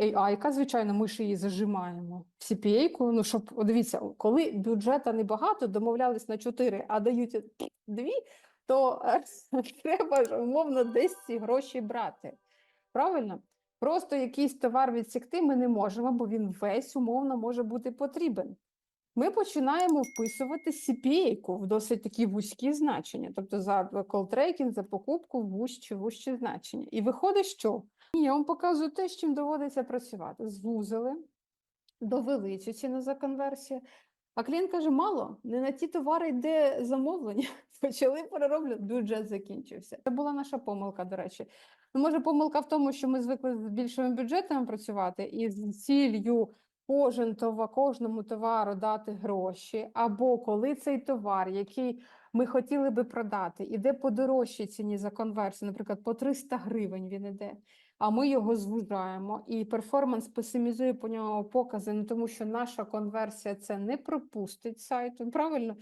CPAI, звичайно, ми ж її зажимаємо. в CPA-ку, ну щоб дивіться, коли бюджета небагато, домовлялись на 4, а дають дві, то е, треба ж умовно десь ці гроші брати. Правильно? Просто якийсь товар відсікти ми не можемо, бо він весь умовно може бути потрібен. Ми починаємо вписувати CPA-ку в досить такі вузькі значення, тобто за колтрекінг, за покупку в вужчі значення. І виходить, що я вам показую те, з чим доводиться працювати. Звузили, довели цю ціну за конверсію. А клієнт каже: мало, не на ті товари йде замовлення. Почали перероблювати, бюджет закінчився. Це була наша помилка, до речі. Ну, може, помилка в тому, що ми звикли з більшими бюджетами працювати і з ціллю кожен товар, кожному товару дати гроші, або коли цей товар, який ми хотіли би продати, іде по дорожчій ціні за конверсію, наприклад, по 300 гривень він іде, а ми його звужаємо, і перформанс песимізує по ньому покази, не тому що наша конверсія це не пропустить сайту, правильно?